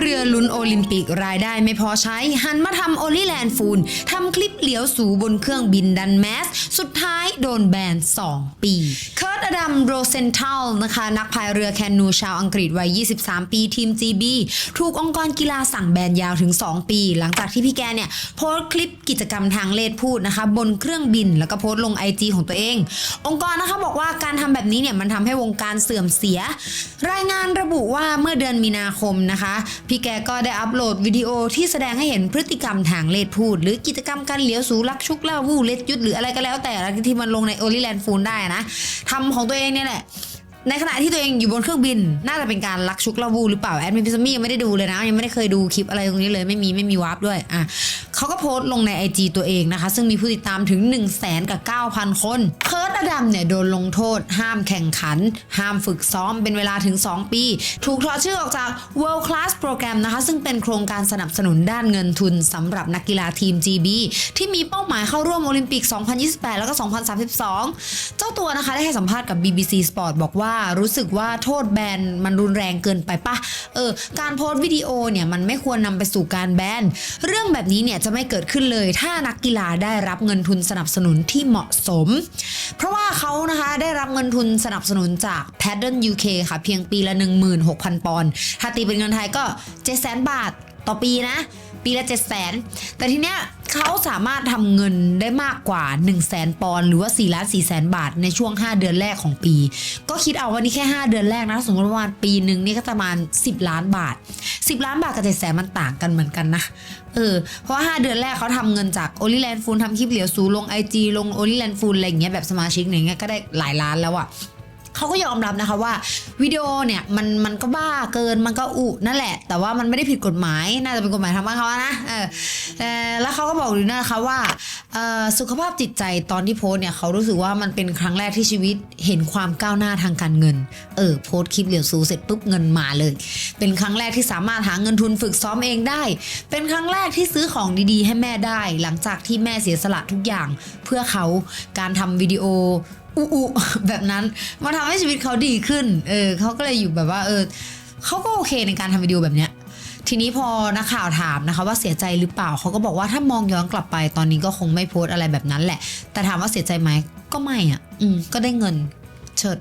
เรือลุ้นโอลิมปิกรายได้ไม่พอใช้ หันมาทำโอลิแลนด์ฟูลทำคลิปเหลียวสูบนเครื่องบินดันแมส สุดท้ายโดนแบน 2 ปีเคิร์ตอดัมโรเซนทัลนะคะนักพายเรือแคนูชาวอังกฤษวัย 23 ปีทีม GB ถูกองค์กรกีฬาสั่งแบนยาวถึง 2 ปี หลังจากที่พี่แกเนี่ยโพสต์คลิปกิจกรรมทางเลดพูดนะคะบนเครื่องบินแล้วก็โพสต์ลง IG ของตัวเอง องค์กรนะคะบอกว่าการทำแบบนี้เนี่ยมันทำให้วงการเสื่อมเสีย รายงานระบุว่าเมื่อเดือนมีนาคมนะคะพี่แกก็ได้อัปโหลดวิดีโอที่แสดงให้เห็นพฤติกรรมทางเลดพูด หรือกิจกรรมการเหลียวสูลักชุกล่าวูเลดยุดหรืออะไรก็แล้วแต่ที่มันลงในโอลิแลนด์ฟูลได้นะทำของตัวเองเนี่ยแหละในขณะที่ตัวเองอยู่บนเครื่องบิน น่าจะเป็นการลักชุกลาวูหรือเปล่าแอดมินพิซมี่ยังไม่ได้ดูเลยนะ ยังไม่ได้เคยดูคลิปอะไรตรงนี้เลยไม่มีไม่มีวาร์ปด้วยอะเขาก็โพสต์ลงใน IG ตัวเองนะคะ ซึ่งมีผู้ติดตามถึง 1 0 0 0 0แสนกับ9,000 คนเคิร์ตอดัมเนี่ยโดนลงโทษ ห้ามแข่งขัน ห้ามฝึกซ้อมเป็นเวลาถึง 2 ปี ถูกถอดชื่อออกจาก World Class Program นะคะ ซึ่งเป็นโครงการสนับสนุนด้านเงินทุนสำหรับนักกีฬาทีม GB ที่มีเป้าหมายเข้าร่วมโอลิมปิก 2028 แล้วก็ 2032 เจ้าตัวนะคะได้ให้สัมภาษณ์กับ BBC Sport บอกว่ารู้สึกว่าโทษแบนมันรุนแรงเกินไปปะเออการโพสต์วิดีโอเนี่ยมันไม่ควรนำไปสู่การแบนเรื่องแบบนี้เนี่ยจะไม่เกิดขึ้นเลยถ้านักกีฬาได้รับเงินทุนสนับสนุนที่เหมาะสมเพราะว่าเขานะคะได้รับเงินทุนสนับสนุนจาก p a t t e r n UK ค่ะ เพียงปีละ 16,000 ปอนด์ถ้าตีเป็นเงินไทยก็700,000 บาท ต่อปีนะ ปีละ700,000แต่ทีเนี้ยเขาสามารถทำเงินได้มากกว่า 1 0 0 0 0แปอนด์หรือว่า4ล้าน4แสนบาทในช่วง 5 เดือนแรกของปี ก็คิดเอาว่านี่แค่ 5 เดือนแรกนะ สมมติว่าประมาณปีหนึ่งนี่ก็ประมาณ 10 ล้านบาท 10 ล้านบาทกับ7แสนมันต่างกันเหมือนกันนะเออเพราะว่า5เดือนแรกเขาทำเงินจากโอลิแลนด์ฟูลทำคลิปเหลียวสูลง IG ลงโอลิแลนด์ฟูลอะไรอย่างเงี้ยแบบสมาชิกอย่างเงี้ยก็ได้หลายล้านแล้วอะ เขาก็ยอมรับนะคะว่าวิดีโอเนี่ยมันมันก็บ้าเกินมันก็อุนั่นแหละ แต่ว่ามันไม่ได้ผิดกฎหมายน่าจะเป็นกฎหมายทางบ้านเขาอะนะเออแล้วเขาก็บอกด้วยนะคะว่าสุขภาพจิตใจตอนที่โพสเนี่ยเขารู้สึกว่ามันเป็นครั้งแรกที่ชีวิตเห็นความก้าวหน้าทางการเงินเออโพสคลิปเหลียวซูเสร็จปุ๊บเงินมาเลย เป็นครั้งแรกที่สามารถหาเงินทุนฝึกซ้อมเองได้ เป็นครั้งแรกที่ซื้อของดีๆ ให้แม่ได้ หลังจากที่แม่เสียสละทุกอย่างเพื่อเขาการทำวิดีโอ อุอุแบบนั้นมาทำให้ชีวิตเขาดีขึ้น เออเขาก็เลยอยู่แบบว่า เออเขาก็โอเคในการทำวิดีโอแบบเนี้ย ทีนี้พอนักข่าวถามนะคะ ว่าเสียใจหรือเปล่าเขาก็บอกว่าถ้ามองย้อนกลับไปตอนนี้ก็คงไม่โพสต์อะไรแบบนั้นแหละ แต่ถามว่าเสียใจไหมก็ไม่อะ อืมก็ได้เงินเฉิด